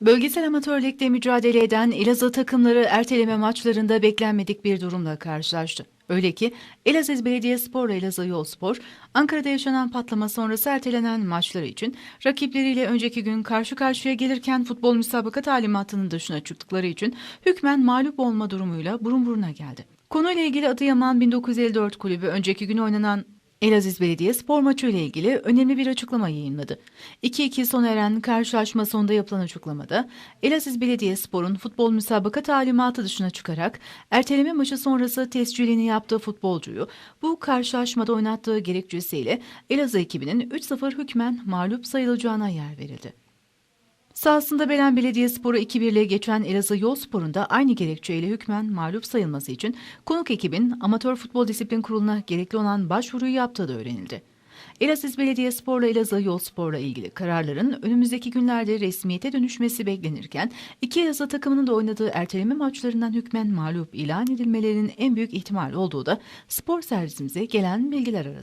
Bölgesel amatör mücadele eden Elazığ takımları erteleme maçlarında beklenmedik bir durumla karşılaştı. Öyle ki Elazığ Belediyespor ile Elazığ Yolspor, Ankara'da yaşanan patlama sonrası ertelenen maçları için rakipleriyle önceki gün karşı karşıya gelirken futbol müsabaka talimatının dışına çıktıkları için hükmen mağlup olma durumuyla burun buruna geldi. Konuyla ilgili Adıyaman 1954 kulübü önceki gün oynanan Elaziz Belediye spor maçı ile ilgili önemli bir açıklama yayınladı. 2-2 sona eren karşılaşma sonunda yapılan açıklamada Elaziz Belediye Spor'un futbol müsabaka talimatı dışına çıkarak erteleme maçı sonrası tescilini yaptığı futbolcuyu bu karşılaşmada oynattığı gerekçesiyle Elazığ ekibinin 3-0 hükmen mağlup sayılacağına yer verildi. Sahasında Belen Belediyespor'u 2-1 ile geçen Elazığ Yolspor'un da aynı gerekçeyle hükmen mağlup sayılması için konuk ekibin Amatör Futbol Disiplin Kurulu'na gerekli olan başvuruyu yaptığı da öğrenildi. Elaziz Belediyespor'la Elazığ Yolspor'la ilgili kararların önümüzdeki günlerde resmiyete dönüşmesi beklenirken iki Elazığ takımının da oynadığı erteleme maçlarından hükmen mağlup ilan edilmelerinin en büyük ihtimal olduğu da spor servisimize gelen bilgiler arasında.